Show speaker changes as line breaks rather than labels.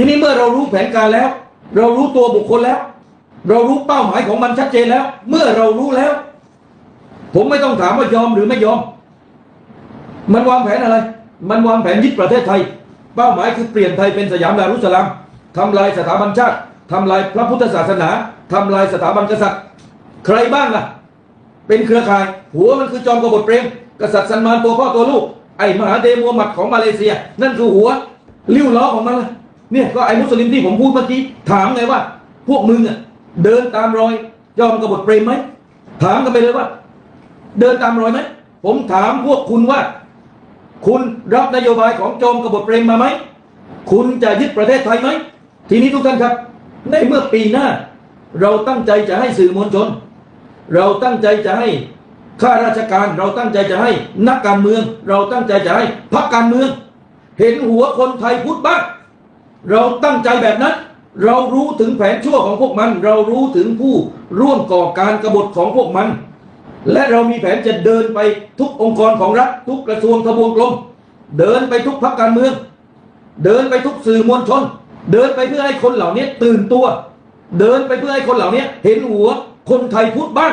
ทีนี้เมื่อเรารู้แผนการแล้ว เรารู้ตัวบุคคลแล้ว เรารู้เป้าหมายของมันชัดเจนแล้ว เมื่อเรารู้แล้ว ผมไม่ต้องถามว่ายอมหรือไม่ยอม มันวางแผนอะไร มันวางแผนยึดประเทศไทย เป้าหมายคือเปลี่ยนไทยเป็นสยามดารุสสลามทำลายสถาบันชาติทำลายพระพุทธศาสนาทำลายสถาบันกษัตริย์ ใครบ้างล่ะ เป็นเครือข่าย หัวมันคือจอมกบฏเปรมกษัตริย์สันมานตัวพ่อตัวลูก ไอ้มหาเดมูฮัมหมัดของมาเลเซีย นั่นคือหัว ลิ้วล้อของมันล่ะ เนี่ยก็ไอ้มุสลิมที่ผมพูดเมื่อกี้ถามไงว่า พวกมึงอะเดินตามรอยจอมกบฏเปรมไหมถามกันไปเลยว่า เดินตามรอยไหมผมถามพวกคุณว่า คุณรับนโยบายของจอมกบฏเปรมมาไหมคุณจะยึดประเทศไทยไหมทีนี้ทุกท่านครับ ในเมื่อปีหน้า เราตั้งใจจะให้สื่อมวลชน เราตั้งใจจะให้ข้าราชการ เราตั้งใจจะให้นักการเมือง เราตั้งใจจะให้พรรคการเมือง เห็นหัวคนไทยพุทธบ้าง เราตั้งใจแบบนั้น เรารู้ถึงแผนชั่วของพวกมัน เรารู้ถึงผู้ร่วมก่อการกบฏของพวกมัน และเรามีแผนจะเดินไปทุกองค์กรของรัฐ ทุกกระทรวงทบวงกรมเดินไปทุกพรรคการเมือง เดินไปทุกสื่อมวลชน เดินไปเพื่อให้คนเหล่านี้ตื่นตัว เดินไปเพื่อให้คนเหล่านี้เห็นหัวคนไทยพุทธบ้าง